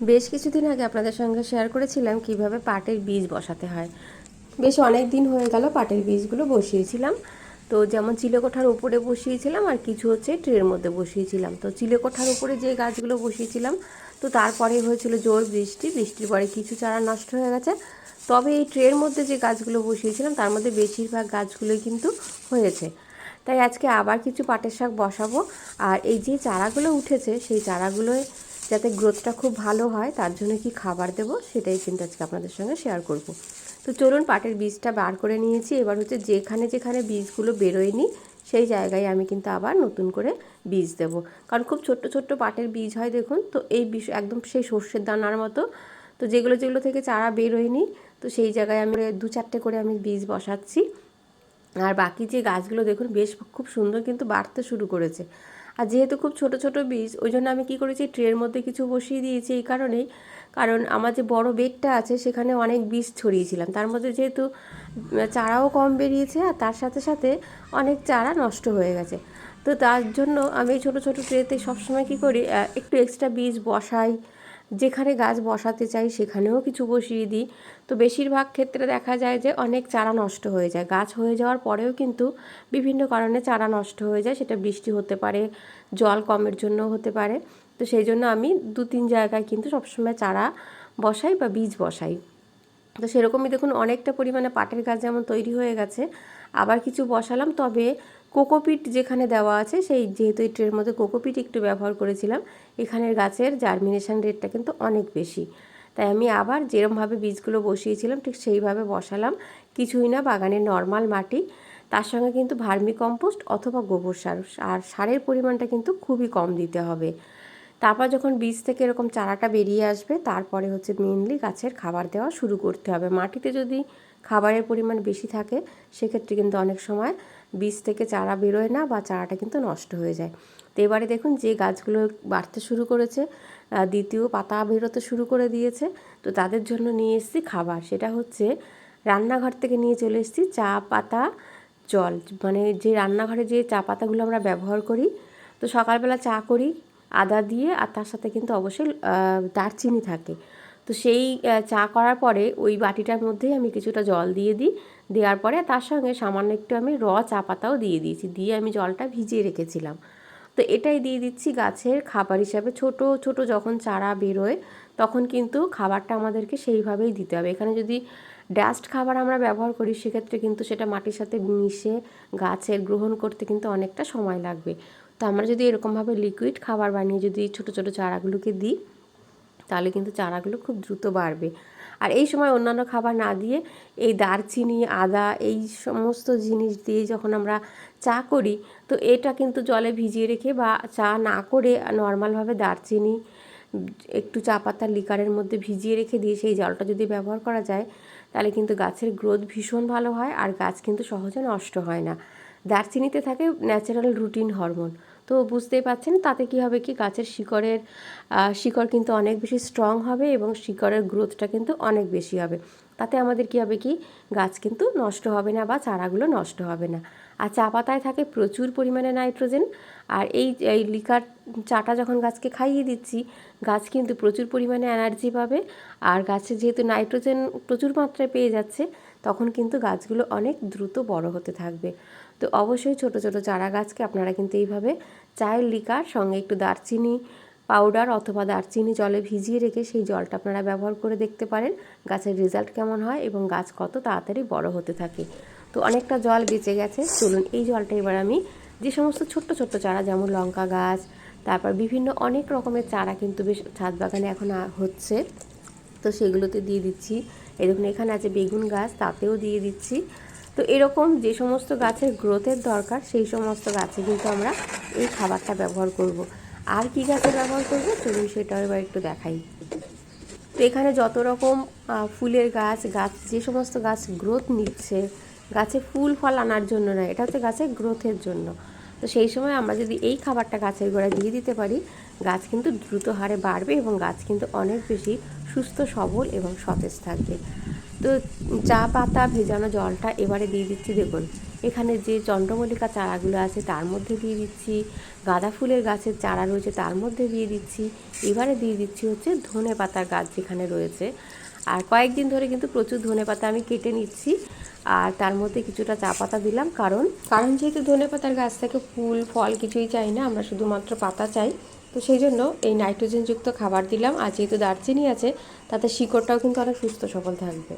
বেশ কিছুদিন আগে আপনাদের সঙ্গে শেয়ার করেছিলাম কীভাবে পাটের বীজ বসাতে হয়। বেশ অনেক দিন হয়ে গেল পাটের বীজগুলো বসিয়েছিলাম। তো যেমন চিলেকোঠার উপরে বসিয়েছিলাম আর কিছু হচ্ছে ট্রের মধ্যে বসিয়েছিলাম। তো চিলেকোঠার উপরে যে গাছগুলো বসিয়েছিলাম, তো তারপরে হয়েছিল জোর বৃষ্টি, বৃষ্টির পরে কিছু চারা নষ্ট হয়ে গেছে। তবে এই ট্রের মধ্যে যে গাছগুলো বসিয়েছিলাম, তার মধ্যে বেশিরভাগ গাছগুলোই কিন্তু হয়েছে। তাই আজকে আবার কিছু পাটের শাক বসাবো। আর এই যে চারাগুলো উঠেছে, সেই চারাগুলোয় যাতে গ্রোথটা খুব ভালো হয়, তার জন্য কি খাবার দেবো সেটাই কিন্তু আজকে আপনাদের সঙ্গে শেয়ার করব। তো চলুন পাটের বীজটা বার করে নিয়েছি, এবার হচ্ছে যেখানে যেখানে বীজগুলো বেরোয়নি, সেই জায়গায় আমি কিন্তু আবার নতুন করে বীজ দেব। কারণ খুব ছোট্ট ছোট্ট পাটের বীজ হয় দেখুন, তো এই বীজ একদম সেই সর্ষের দানার মতো। তো যেগুলো যেগুলো থেকে চারা বেরোয়নি, তো সেই জায়গায় আমি দু চারটে করে আমি বীজ বসাচ্ছি। আর বাকি যে গাছগুলো দেখুন, বেশ খুব সুন্দর কিন্তু বাড়তে শুরু করেছে। আর যেহেতু খুব ছোট ছোট বীজ ওই জন্য আমি কি করেছি, ট্রের মধ্যে কিছু বসিয়ে দিয়েছি এই কারণেই। কারণ আমার যে বড় বেডটা আছে, সেখানে অনেক বীজ ছড়িয়েছিলাম। তার মধ্যে যেহেতু চারাও কম বেরিয়েছে আর তার সাথে সাথে অনেক চারা নষ্ট হয়ে গেছে। তো তার জন্য আমি ছোট ছোট ট্রেতে সবসময় কী করি একটু এক্সট্রা বীজ বসাই যেখানে গাছ বসাতে চাই সেখানেও কিছু বসিয়ে দিই। তো বেশিরভাগ ক্ষেত্রে দেখা যায় যে অনেক চারা নষ্ট হয়ে যায়। গাছ হয়ে যাওয়ার পরেও কিন্তু বিভিন্ন কারণে চারা নষ্ট হয়ে যায়। সেটা বৃষ্টি হতে পারে, জল কমের জন্য হতে পারে। তো সেই জন্য আমি দু তিন জায়গায় কিন্তু সবসময় চারা বসাই বা বীজ বসাই। তো সেরকমই দেখুন, অনেকটা পরিমাণে পাটের গাছ যেমন তৈরি হয়ে গেছে, আবার কিছু বসালাম, তবে কোকোপিট যেখানে দেওয়া আছে, সেই যেহেতু এই ট্রের মধ্যে কোকোপিট একটু ব্যবহার করেছিলাম, এখানের গাছের জার্মিনেশন রেটটা কিন্তু অনেক বেশি। তাই আমি আবার যেরমভাবে বীজগুলো বসিয়েছিলাম, ঠিক সেইভাবে বসালাম। কিছুই না বাগানের নর্মাল মাটি, তার সঙ্গে কিন্তু ভার্মি কম্পোস্ট অথবা গোবর সার, আর সারের পরিমাণটা কিন্তু খুবই কম দিতে হবে। তারপর যখন বীজ থেকে এরকম চারাটা বেরিয়ে আসবে, তারপরে হচ্ছে মেনলি গাছের খাবার দেওয়া শুরু করতে হবে। মাটিতে যদি খাবারের পরিমাণ বেশি থাকে, সেক্ষেত্রে কিন্তু অনেক সময় বীজ থেকে চারা বেরোয় না বা চারাটা কিন্তু নষ্ট হয়ে যায়। তো এবারে দেখুন যে গাছগুলো বাড়তে শুরু করেছে দ্বিতীয় পাতা বেরোতে শুরু করে দিয়েছে, তো তাদের জন্য নিয়ে এসেছি খাবার। সেটা হচ্ছে রান্নাঘর থেকে নিয়ে চলে এসেছি চা পাতা, জল। মানে যে রান্নাঘরে যে চা পাতাগুলো আমরা ব্যবহার করি, তো সকালবেলা চা করি, আদা দিয়ে আর তার সাথে কিন্তু অবশ্যই দারচিনি থাকে। তো সেই চা করার পরে ওই বাটিটার মধ্যেই আমি কিছুটা জল দিয়ে দিই দেওয়ার পরে তার সঙ্গে সামান্য একটু আমি র চা পাতাও দিয়ে দিয়েছি, দিয়ে আমি জলটা ভিজিয়ে রেখেছিলাম। তো এটাই দিয়ে দিচ্ছি গাছের খাবার হিসাবে। ছোট ছোট যখন চারা বেরোয় তখন কিন্তু খাবারটা আমাদেরকে সেইভাবেই দিতে হবে। এখানে যদি ডাস্ট খাবার আমরা ব্যবহার করি সেক্ষেত্রে কিন্তু সেটা মাটির সাথে মিশে গাছের গ্রহণ করতে কিন্তু অনেকটা সময় লাগবে। তো আমরা যদি এরকমভাবে লিকুইড খাবার বানিয়ে যদি ছোটো ছোটো চারাগুলোকে দিই তাহলে কিন্তু চারাগুলো খুব দ্রুত বাড়বে। আর এই সময় অন্যান্য খাবার না দিয়ে এই দারচিনি, আদা, এই সমস্ত জিনিস দিয়ে যখন আমরা চা করি, তো এটা কিন্তু জলে ভিজিয়ে রেখে বা চা না করে নর্মালভাবে দারচিনি, একটু চা পাতার লিকারের মধ্যে ভিজিয়ে রেখে দিয়ে সেই জলটা যদি ব্যবহার করা যায়, তাহলে কিন্তু গাছের গ্রোথ ভীষণ ভালো হয় আর গাছ কিন্তু সহজে নষ্ট হয় না। দারচিনিতে থাকে ন্যাচারাল রুটিন হরমোন তো বুঝতেই পাচ্ছেন তাতে কী হবে কি গাছের শিকড়ের শিকড় কিন্তু অনেক বেশি স্ট্রং হবে এবং শিকড়ের গ্রোথটা কিন্তু অনেক বেশি হবে। তাতে আমাদের কী হবে কি গাছ কিন্তু নষ্ট হবে না বা চারাগুলো নষ্ট হবে না। আর চা পাতায় থাকে প্রচুর পরিমাণে নাইট্রোজেন আর এই এই লিকার চাটা যখন গাছকে খাইয়ে দিচ্ছি, গাছ কিন্তু প্রচুর পরিমাণে এনার্জি পাবে। আর গাছে যেহেতু নাইট্রোজেন প্রচুর মাত্রায় পেয়ে যাচ্ছে তখন কিন্তু গাছগুলো অনেক দ্রুত বড় হতে থাকবে। তো অবশ্যই ছোট ছোট চারা গাছকে আপনারা কিন্তু এইভাবে চায়ের লিকার, সঙ্গে একটু দারচিনি পাউডার অথবা দারচিনি জলে ভিজিয়ে রেখে সেই জলটা আপনারা ব্যবহার করে দেখতে পারেন, গাছের রেজাল্ট কেমন হয় এবং গাছ কত তাড়াতাড়ি বড় হতে থাকে। তো অনেকটা জল বেঁচে গেছে। চলুন এই জলটা এবার আমি যে সমস্ত ছোট্ট ছোট্ট চারা যেমন লঙ্কা গাছ, তারপর বিভিন্ন অনেক রকমের চারা কিন্তু বেশ ছাদ বাগানে এখন হচ্ছে। তো সেগুলোতে দিয়ে দিচ্ছি। এই দেখুন, এখানে আছে বেগুন গাছ, তাতেও দিয়ে দিচ্ছি। তো এরকম যে সমস্ত গাছের গ্রোথের দরকার, সেই সমস্ত গাছে কিন্তু আমরা এই খাবারটা ব্যবহার করব। আর কি গাছে ব্যবহার করব? চলুন সেটাও এবার একটু দেখাই। তো এখানে যত রকম ফুলের গাছ গাছ, যে সমস্ত গাছ গ্রোথ নিচ্ছে, গাছে ফুল ফল আনার জন্য নয় এটা হচ্ছে গাছের গ্রোথের জন্য। তো সেই সময় আমরা যদি এই খাবারটা গাছের গোড়ায় দিয়ে দিতে পারি, গাছ কিন্তু দ্রুত হারে বাড়বে এবং গাছ কিন্তু অনেক বেশি সুস্থ, সবল এবং সতেজ থাকবে। তো চা পাতা ভেজানো জলটা এবারে দিয়ে দিচ্ছি, দেখুন। এখানে যে চন্দ্রমল্লিকা চারাগুলো আছে তার মধ্যে দিয়ে দিচ্ছি, গাঁদা ফুলের গাছের চারা রয়েছে তার মধ্যে দিয়ে দিচ্ছি, এবারে দিয়ে দিচ্ছি হচ্ছে ধনে পাতার গাছ যেখানে রয়েছে। আর কয়েকদিন ধরে কিন্তু প্রচুর ধনে পাতা আমি কেটে নিচ্ছি। আর তার মধ্যে কিছুটা চা পাতা দিলাম, কারণ কারণ যেহেতু ধনে পাতার গাছ থেকে ফুল, ফল কিছুই চাই না, আমরা শুধুমাত্র পাতা চাই। তো সেই জন্য এই নাইট্রোজেনযুক্ত খাবার দিলাম, আর যেহেতু দারচিনি আছে, তাতে শিকড়টাও কিন্তু অনেক সুস্থ সবল থাকবে।